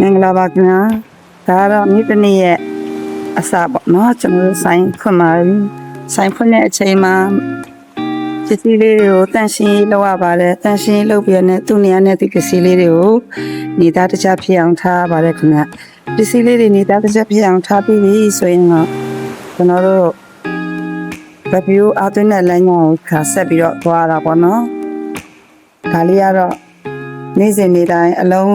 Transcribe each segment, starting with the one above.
မင်္ဂလာပါခင်ဗျာဒါကတော့မိတနေ့ရဲ့အစပေါ့နော်ကျွန်တော်တို့ဆိုင်ဖွင့်ပါပြီဆိုင်ဖွင့်တဲ့အချိန်မှာပစ္စည်းလေးတွေကိုတန့်ရှင်းရေးလုပ်ရပါတယ်တန့်ရှင်းရေးလုပ်ပြီးတော့သူ့နေရာနဲ့ဒီပစ္စည်းလေးတွေကိုနေသားတခြားဖြစ်အောင်ထားရပါတယ်ခင်ဗျာပစ္စည်းလေးတွေနေသားတခြားဖြစ်အောင်ထားပြီးပြီဆိုရင်တော့ကျွန်တော်တို့ review အသွင်းတဲ့လမ်းကြောင်းကိုခါဆက်ပြီးတော့သွားတာပေါ့နော်ဒါလေးကတော့နေ့စဉ်နေ့တိုင်းအလုံး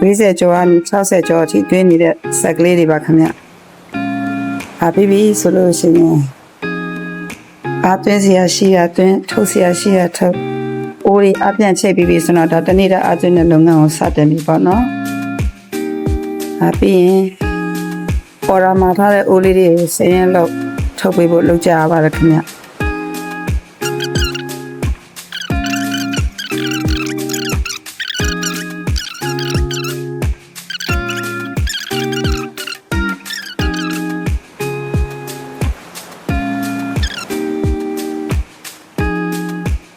40ကျော်ကနေ60ကျော်အထိတွင်းနေတဲ့ဆက်ကလေးတွေပါခင်ဗျ။ဟာပြီးပြီဆိုလို့ရှိရင်အသွင်းစရာရှိရသွင်းထုတ်စရာရှိရထုတ်အိုးတွေအပြန်ချိတ်ပြီးပြီဆိုတော့ဒါတနေ့တာအသွင်းတဲ့လုပ်ငန်းကိုစတင်ပြီပေါ့နော်။ဟာပြီးရင်ပေါ်ရာမှာထားတဲ့အိုးလေးတွေစရင်လို့ထုတ်ပေးဖို့လုပ်ကြရပါတယ်ခင်ဗျ။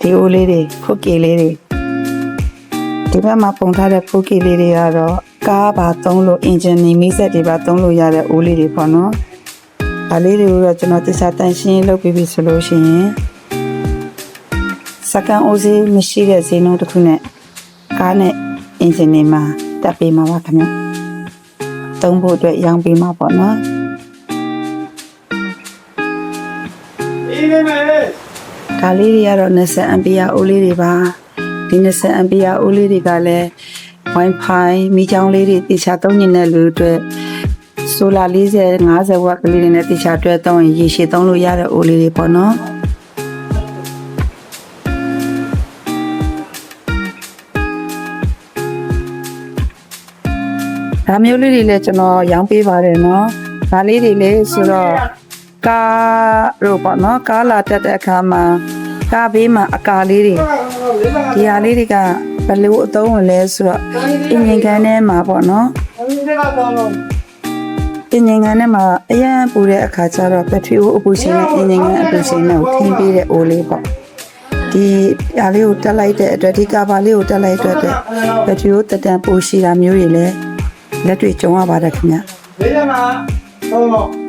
ဒီအိုးလေးတွေဖုတ်ကီလေးတွေဒီဘက်မှာပုံထားတဲ့ဖုတ်ကီလေးတွေကတော့ကားပါသုံးလို့အင်ဂျင်နီမီးဆက်တွေပါသုံးလို့ရတဲ့အိုးလေးတွေပေါ့နော်။ဒါလေးတွေကိုတော့ကျွန်တော်တခြားတန်ရှင်းလုပ်ပြီးပြီဆိုလို့ရှိရင်စကန်အိုးစီမရှိတဲ့ဈေးနှုန်းတစ်ခုနဲ့ကားနဲ့အင်ဂျင်နီမှာတက်ပေးမှာပါခင်ဗျ။သုံးဖို့အတွက်ရောင်းပေးမှာပေါ့နော်။အေးနေမယ် ဒါလေးတွေကတော့20 ampere အိုးလေးတွေပါဒီ20 ampere အိုးလေးတွေကလည်း wifi မိချောင်းလေးတွေတေချာသုံးနေတဲ့လူအတွက်ဆိုလာ40 50ဝက်ကလေးတွေနဲ့တေချာတွဲသုံးရင်ရေရှည်သုံးလို့ရတဲ့အိုးလေးတွေပေါ့နော်ဒါမျိုးလေးတွေလည်းကျွန်တော်ရောင်းပေးပါတယ်နော်ဒါလေးတွေလည်းဆိုတော့ ကားတို့ပေါ့နော်ကားလာတက်တဲ့အခါမှာကားဘေးမှာအကာလေးတွေဒီဟာလေးတွေကဘယ်လိုအသုံးဝင်လဲဆိုတော့အင်ဂျင်ကန်ထဲမှာပေါ့နော်အင်းဒီကတော့တော့အင်ဂျင်ကန်ထဲမှာအရန်ပူတဲ့အခါကျတော့ဘက်ထရီအိုးအပူချိန်နဲ့အင်ဂျင်ကန်အပူချိန်နဲ့ကိုထိန်းပေးတဲ့အိုးလေးပေါ့ဒီဟာလေးကိုတက်လိုက်တဲ့အတွက်ဒီကာဘာလေးကိုတက်လိုက်တဲ့အတွက်ဘက်ထရီအိုးတက်တန်ပိုရှိတာမျိုးတွေလည်းလက်တွေ့ကြုံရပါတယ်ခင်ဗျလေးရမှာတော့တော့